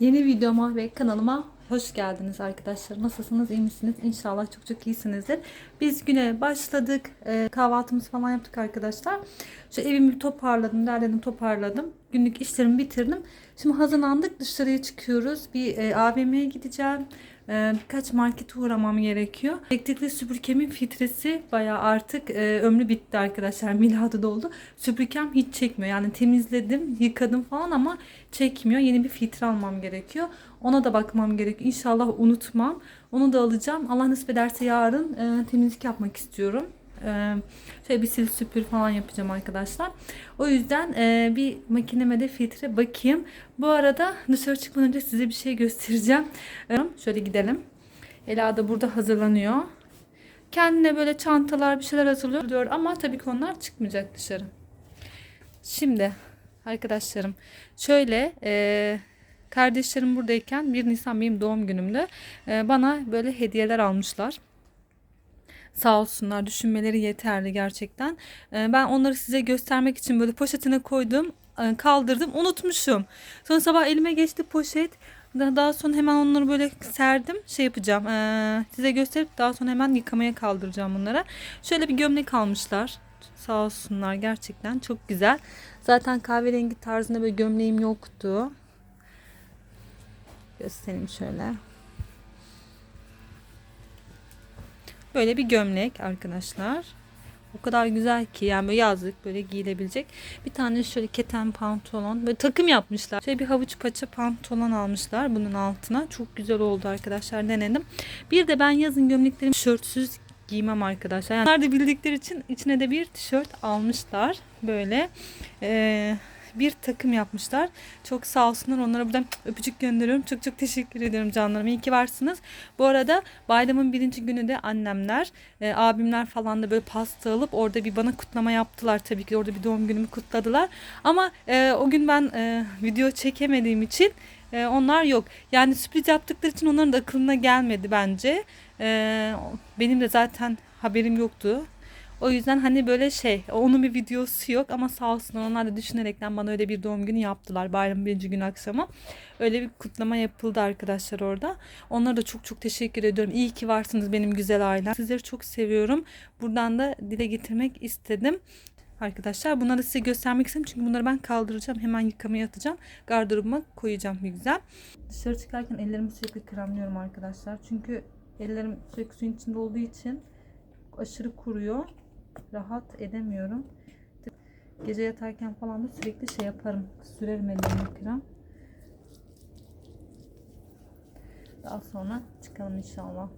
Yeni videoma ve kanalıma hoş geldiniz arkadaşlar. Nasılsınız? iyi misiniz? İnşallah çok çok iyisinizdir. Biz güne başladık. Ee, kahvaltımızı falan yaptık arkadaşlar. Şu evimi toparladım, derledim, toparladım. Günlük işlerimi bitirdim. Şimdi hazırlandık. Dışarıya çıkıyoruz. Bir e, AVM'ye gideceğim. Ee, birkaç markete uğramam gerekiyor. Elektrikli süpürgemin filtresi bayağı artık e, ömrü bitti arkadaşlar. Miladı doldu. Süpürgem hiç çekmiyor. Yani temizledim, yıkadım falan ama çekmiyor. Yeni bir filtre almam gerekiyor. Ona da bakmam gerekiyor. İnşallah unutmam. Onu da alacağım. Allah nasip ederse yarın e, temizlik yapmak istiyorum. Şöyle bir sil süpür falan yapacağım arkadaşlar. O yüzden bir makineme de filtre bakayım. Bu arada dışarı çıkmadan önce size bir şey göstereceğim. Şöyle gidelim. Ela da burada hazırlanıyor. Kendine böyle çantalar bir şeyler hazırlıyor ama tabii ki onlar çıkmayacak dışarı. Şimdi arkadaşlarım şöyle e, kardeşlerim buradayken 1 Nisan benim doğum günümde e, bana böyle hediyeler almışlar. Sağ olsunlar düşünmeleri yeterli gerçekten. E, ben onları size göstermek için böyle poşetine koydum e, kaldırdım unutmuşum. Sonra sabah elime geçti poşet. Da- Daha sonra hemen onları böyle serdim. Şey yapacağım. e, size gösterip daha sonra hemen yıkamaya kaldıracağım bunlara. Şöyle bir gömlek almışlar. Sağ olsunlar gerçekten çok güzel. Zaten kahverengi tarzında böyle gömleğim yoktu. Göstereyim şöyle. Böyle bir gömlek arkadaşlar. O kadar güzel ki yani böyle yazlık böyle giyilebilecek. Bir tane şöyle keten pantolon. Böyle takım yapmışlar. Şöyle bir havuç paça pantolon almışlar bunun altına. Çok güzel oldu arkadaşlar denedim. Bir de ben yazın gömleklerimi tişörtsüz giymem arkadaşlar. Yani onlar da bildikleri için içine de bir tişört almışlar. Böyle eee, bir takım yapmışlar. Çok sağ olsunlar. Onlara buradan öpücük gönderiyorum. Çok çok teşekkür ediyorum canlarım. İyi ki varsınız. Bu arada bayramın birinci günü de annemler, e, abimler falan da böyle pasta alıp orada bir bana kutlama yaptılar. Tabii ki orada bir doğum günümü kutladılar. Ama e, o gün ben e, video çekemediğim için e, onlar yok. Yani sürpriz yaptıkları için onların da aklına gelmedi bence. E, benim de zaten haberim yoktu. O yüzden hani böyle şey onun bir videosu yok ama sağ olsunlar onlar da düşünerekten bana öyle bir doğum günü yaptılar bayramın birinci gün akşamı. Öyle bir kutlama yapıldı arkadaşlar orada. Onlara da çok çok teşekkür ediyorum. İyi ki varsınız benim güzel ailem. Sizleri çok seviyorum. Buradan da dile getirmek istedim. Arkadaşlar bunları size göstermek istedim. Çünkü bunları ben kaldıracağım. Hemen yıkamaya atacağım. Gardırobuma koyacağım bir güzel. Dışarı çıkarken ellerimi sürekli kremliyorum arkadaşlar. Çünkü ellerim sürekli suyun içinde olduğu için aşırı kuruyor rahat edemiyorum. Gece yatarken falan da sürekli şey yaparım. Sürerim ellerime krem. Daha sonra çıkalım inşallah.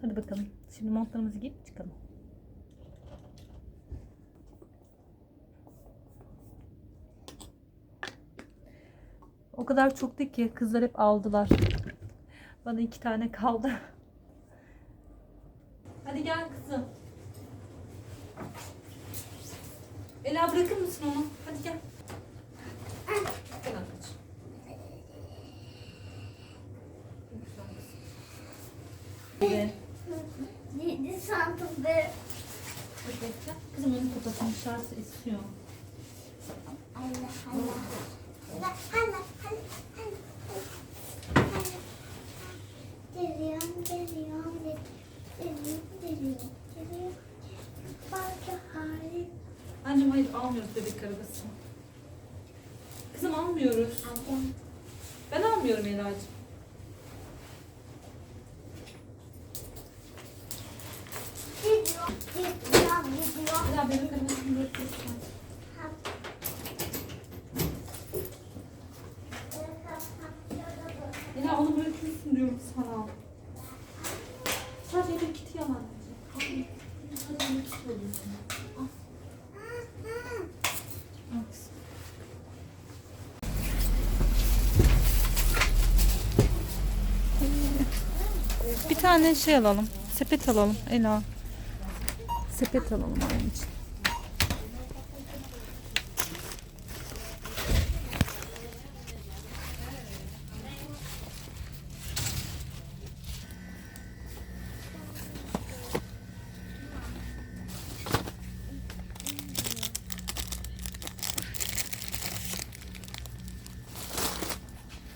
Hadi bakalım. Şimdi montlarımızı giyip çıkalım. O kadar çoktu ki kızlar hep aldılar. Bana iki tane kaldı. Hadi gel kızım. Ela bırakır mısın onu? Hadi gel. Gel anneciğim. Evet. Yedi bekle. Kızım onu kapatın dışarısı esiyor. Allah Allah. Geliyorum, geliyorum, geliyorum, geliyorum, geliyorum. Bazı hali. Anneciğim hayır almıyoruz bebek arabasını. Kızım almıyoruz. Ben almıyorum Ela'cığım. Gidiyor, gidiyor, gidiyor. Ela bebek arabasını bırakıyorsun. Ela onu bırakıyorsun diyorum sana. Sadece bir kiti yalan. Bir tane şey alalım. Sepet alalım Ela. Sepet alalım anneciğim.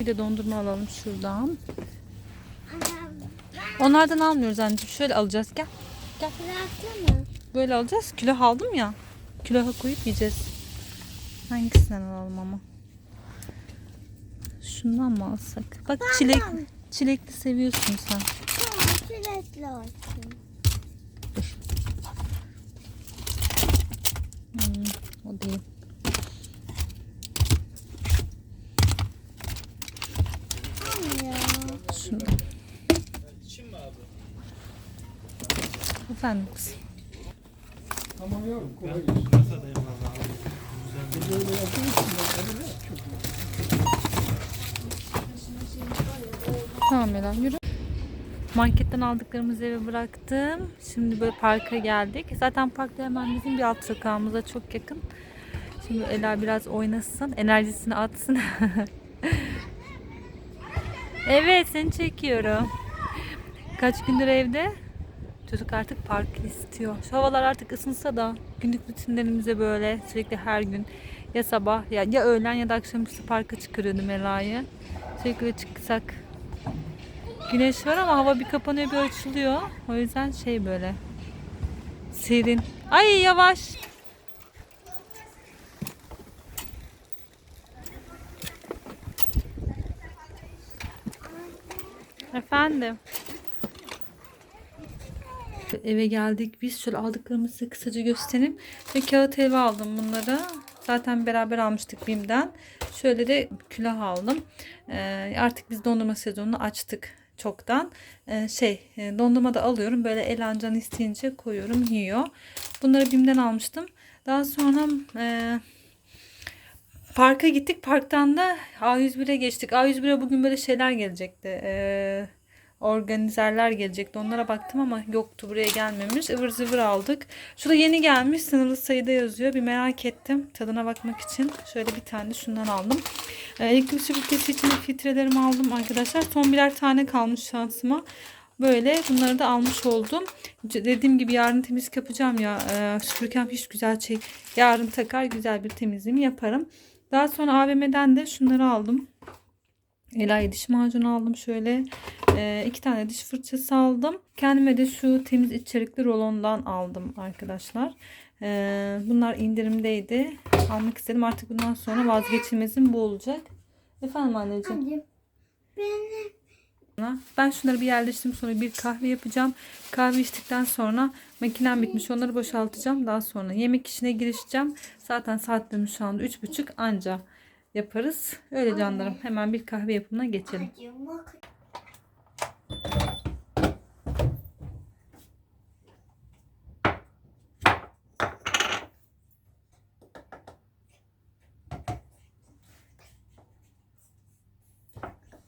Bir de dondurma alalım şuradan. Onlardan almıyoruz anneciğim. Şöyle alacağız. Gel. Bıraktı mı? Böyle alacağız. Kilo aldım ya. Kiloha koyup yiyeceğiz. Hangisinden alalım ama? Şundan mı alsak? Bak çilek, çilekli seviyorsun sen. Tamam çilekli olsun. Dur. Hmm, o değil. Anne. Şunu. Efendim kızım. Tamam yavrum kolay gelsin. Böyle yaptığın için ben öyle yap, çok iyi. Tamam Ela yürü. Marketten aldıklarımızı eve bıraktım. Şimdi böyle parka geldik. Zaten parkta hemen bizim bir alt sokağımıza çok yakın. Şimdi Ela biraz oynasın, enerjisini atsın. evet seni çekiyorum. Kaç gündür evde? Çocuk artık park istiyor. Şu havalar artık ısınsa da günlük rutinlerimize böyle sürekli her gün ya sabah ya, ya öğlen ya da akşamüstü parka çıkarıyordum Ela'yı. Sürekli çıksak Güneş var ama hava bir kapanıyor bir açılıyor. O yüzden şey böyle. Serin. Ay yavaş. Efendim. Eve geldik. Biz şöyle aldıklarımızı kısaca göstereyim. Ve kağıt helva aldım bunları. Zaten beraber almıştık BİM'den. Şöyle de külah aldım. Ee, artık biz dondurma sezonunu açtık çoktan. Ee, şey e, dondurma da alıyorum. Böyle elancan isteyince koyuyorum yiyor. Bunları BİM'den almıştım. Daha sonra e, parka gittik. Parktan da A101'e geçtik. A101'e bugün böyle şeyler gelecekti. Ee, organizerler gelecekti. Onlara baktım ama yoktu. Buraya gelmemiş. Ivır zıvır aldık. Şurada yeni gelmiş. Sınırlı sayıda yazıyor. Bir merak ettim. Tadına bakmak için. Şöyle bir tane şundan aldım. Ee, elektrik süpürgesi için filtrelerimi aldım arkadaşlar. Son birer tane kalmış şansıma. Böyle bunları da almış oldum. Dediğim gibi yarın temizlik yapacağım ya. E, süpürgem hiç güzel çek. Yarın takar güzel bir temizliğimi yaparım. Daha sonra AVM'den de şunları aldım. Ela'ya diş macunu aldım şöyle. Ee, iki tane diş fırçası aldım. Kendime de şu temiz içerikli rolondan aldım arkadaşlar. Ee, bunlar indirimdeydi. Almak istedim. Artık bundan sonra vazgeçilmezim bu olacak. Efendim anneciğim. Anne. Benim. Ben şunları bir yerleştirdim sonra bir kahve yapacağım. Kahve içtikten sonra makinem bitmiş. Onları boşaltacağım. Daha sonra yemek işine girişeceğim. Zaten saatlerimiz şu anda 3.30 anca yaparız. Öyle canlarım. Hemen bir kahve yapımına geçelim.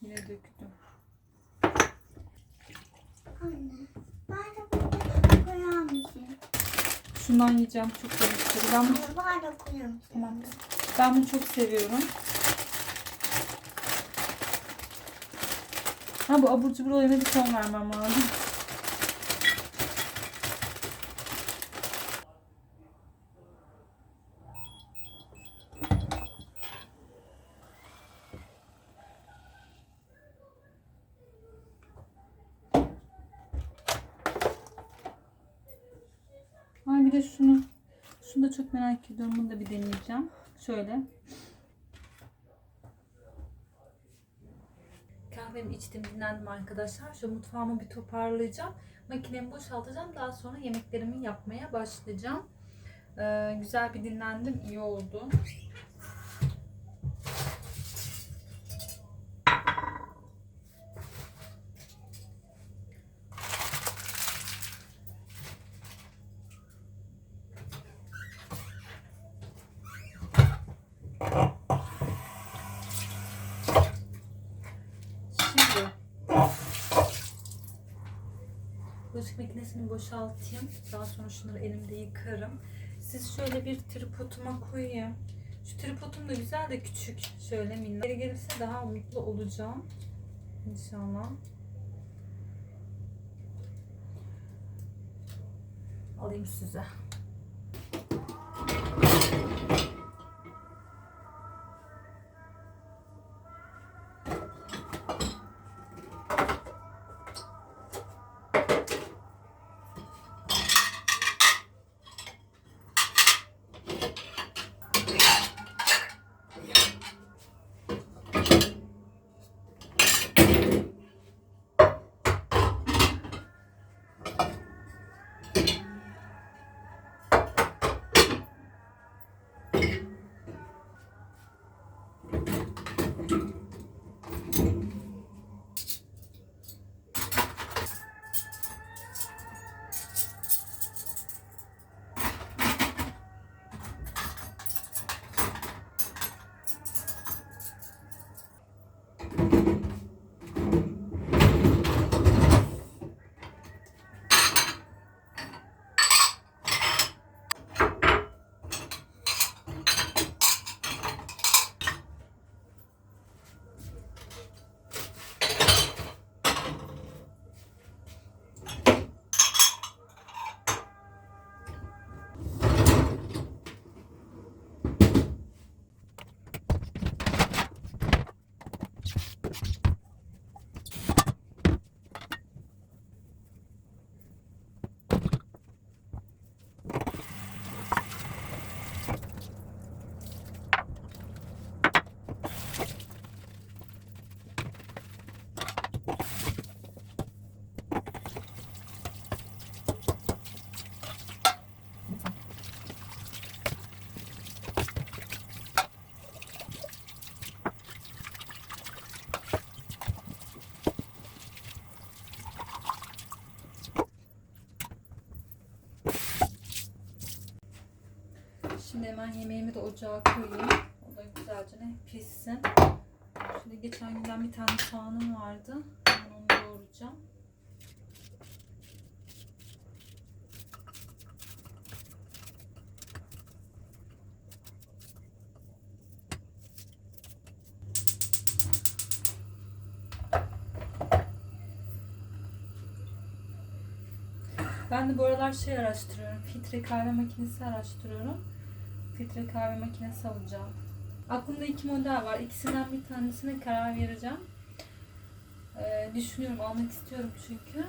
Yine döktüm. Şundan yiyeceğim. Çok lezzetli. Ben koyar mısın? tamam. Ben bunu çok seviyorum. Ha bu abur cubur olayına bir son vermem lazım. Ay bir de şunu. Şunu da çok merak ediyorum. Bunu da bir deneyeceğim. Şöyle. Kahvemi içtim dinlendim arkadaşlar. Şu mutfağımı bir toparlayacağım. Makinemi boşaltacağım. Daha sonra yemeklerimi yapmaya başlayacağım. Ee, güzel bir dinlendim. iyi oldu. Şimdi bulaşık makinesini boşaltayım. Daha sonra şunları elimde yıkarım. Siz şöyle bir tripoduma koyayım. Şu tripodum da güzel de küçük. Şöyle minnak. Geri gelirse daha mutlu olacağım. İnşallah. Alayım size. Yemeğimi de ocağa koyayım. O da güzelce ne pişsin. Şimdi geçen günden bir tane soğanım vardı. Hemen onu doğrayacağım. Ben de bu aralar şey araştırıyorum. Filtre kahve makinesi araştırıyorum. Filtre kahve makinesi alacağım. Aklımda iki model var. İkisinden bir tanesine karar vereceğim. Ee, düşünüyorum almak istiyorum çünkü.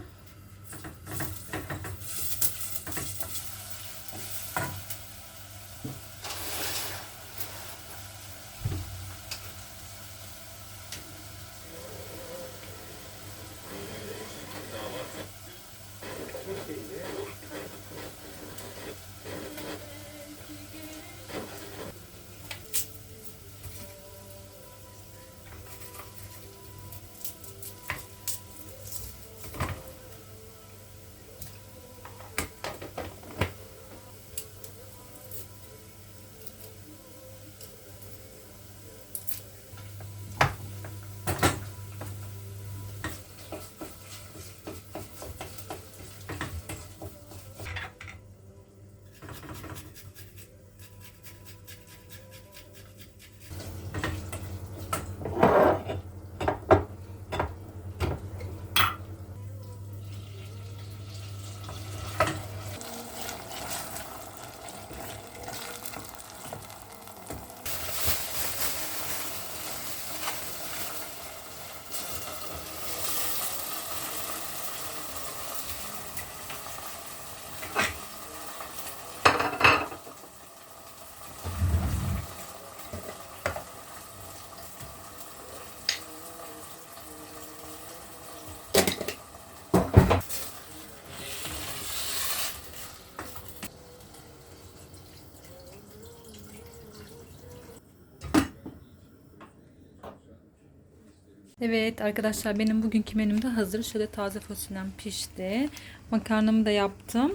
Evet arkadaşlar benim bugünkü menüm de hazır. Şöyle taze fasulyem pişti. Makarnamı da yaptım.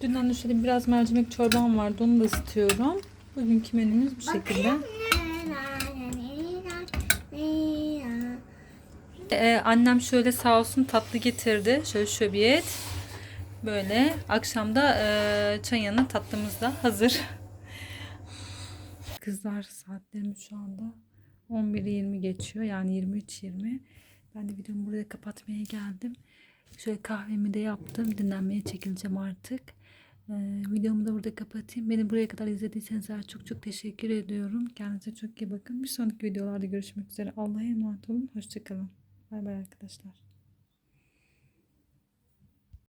Dünden de şöyle biraz mercimek çorbam vardı. Onu da ısıtıyorum. Bugünkü menümüz bu şekilde. Ee, annem şöyle sağ olsun tatlı getirdi. Şöyle şöbiyet. Böyle akşamda e, çay yanı tatlımız da hazır. Kızlar saatlerimiz şu anda 11.20 geçiyor. Yani 23.20. Ben de videomu burada kapatmaya geldim. Şöyle kahvemi de yaptım. Dinlenmeye çekileceğim artık. Ee, videomu da burada kapatayım. Beni buraya kadar izlediyseniz çok çok teşekkür ediyorum. Kendinize çok iyi bakın. Bir sonraki videolarda görüşmek üzere. Allah'a emanet olun. Hoşçakalın. Bay bay arkadaşlar.